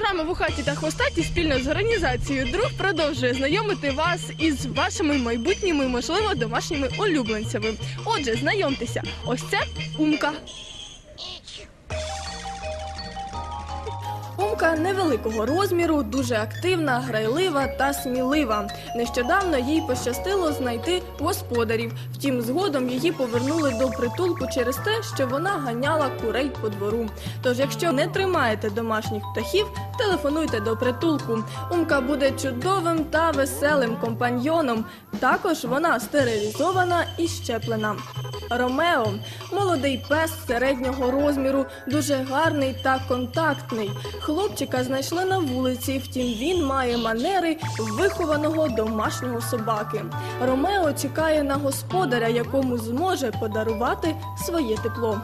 Програма «Вухаті та хвостаті спільно з організацією Друг продовжує знайомити вас із вашими майбутніми, можливо, домашніми улюбленцями. Отже, знайомтеся, ось це Умка. Умка невеликого розміру, дуже активна, грайлива та смілива. Нещодавно їй пощастило знайти господарів. Втім, згодом її повернули до притулку через те, що вона ганяла курей по двору. Тож, якщо не тримаєте домашніх птахів, телефонуйте до притулку. Умка буде чудовим та веселим компаньйоном. Також вона стерилізована і щеплена. Ромео молодий пес середнього розміру, дуже гарний та контактний. Хлопчика знайшли на вулиці, втім він має манери вихованого домашнього собаки. Ромео чекає на господаря, якому зможе подарувати своє тепло.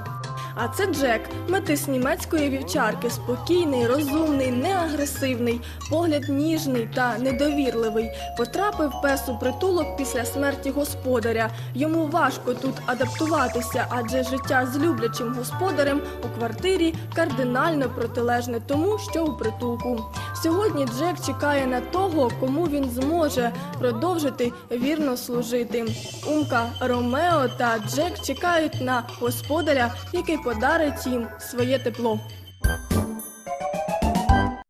А це Джек, метис німецької вівчарки, спокійний, розумний, неагресивний, погляд ніжний та недовірливий. Потрапив пес у притулок після смерті господаря. Йому важко тут адаптуватися, адже життя з люблячим господарем у квартирі кардинально протилежне тому, що у притулку. Сьогодні Джек чекає на того, кому він зможе продовжити вірно служити. Умка Ромео та Джек чекають на господаря, який подарить їм своє тепло.